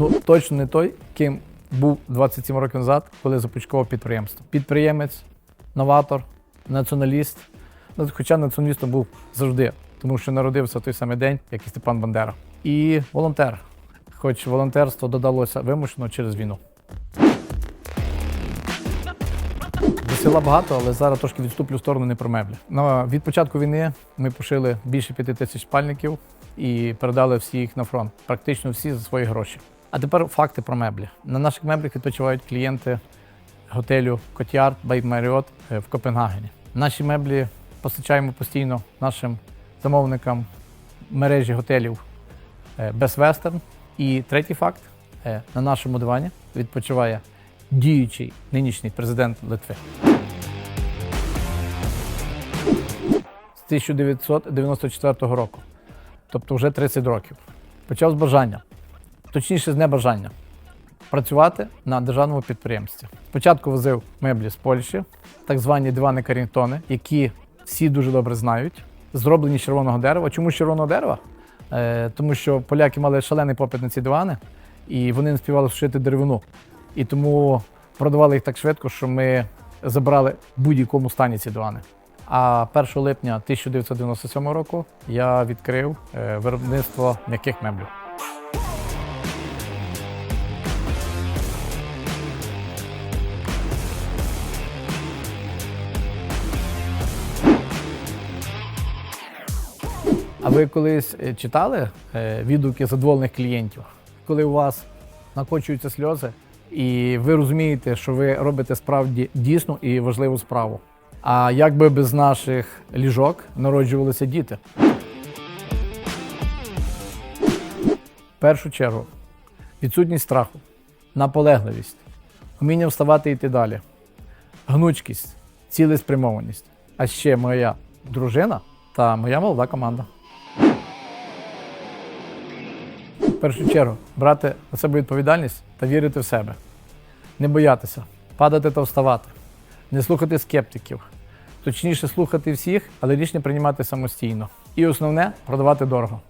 Ну точно не той, ким був 27 років назад, коли започаткував підприємство. Підприємець, новатор, націоналіст. Ну, хоча націоналістом був завжди, тому що народився в той самий день, як і Степан Бандера. І волонтер. Хоч волонтерство додалося вимушено через війну. Села багато, але зараз трошки відступлю в сторону не про меблі. Ну, від початку війни ми пошили більше п'яти тисяч спальників і передали всі їх на фронт. Практично всі за свої гроші. А тепер факти про меблі. На наших меблях відпочивають клієнти готелю Котяр Маріот е, в Копенгагені. Наші меблі постачаємо постійно нашим замовникам мережі готелів е, Best Western. І третій факт: е, на нашому дивані відпочиває діючий нинішній президент Литви. З 1994 року, тобто вже 30 років. Почав з бажання, точніше з небажання, працювати на державному підприємстві. Спочатку возив меблі з Польщі, так звані дивани Карінгтони, які всі дуже добре знають, зроблені з червоного дерева. Чому з червоного дерева? Е, тому що поляки мали шалений попит на ці дивани, і вони не співали сушити деревину. І тому продавали їх так швидко, що ми забрали в будь-якому стані ці дивани. А 1 липня 1997 року я відкрив е, виробництво м'яких меблів. А ви колись е, читали е, відгуки задоволених клієнтів, коли у вас накочуються сльози, і ви розумієте, що ви робите справді дійсну і важливу справу. А як би без наших ліжок народжувалися діти? В першу чергу, відсутність страху, наполегливість, вміння вставати і йти далі, гнучкість, цілеспрямованість. А ще моя дружина та моя молода команда. Першу чергу брати на себе відповідальність та вірити в себе, не боятися, падати та вставати, не слухати скептиків, точніше слухати всіх, але рішення приймати самостійно. І основне продавати дорого.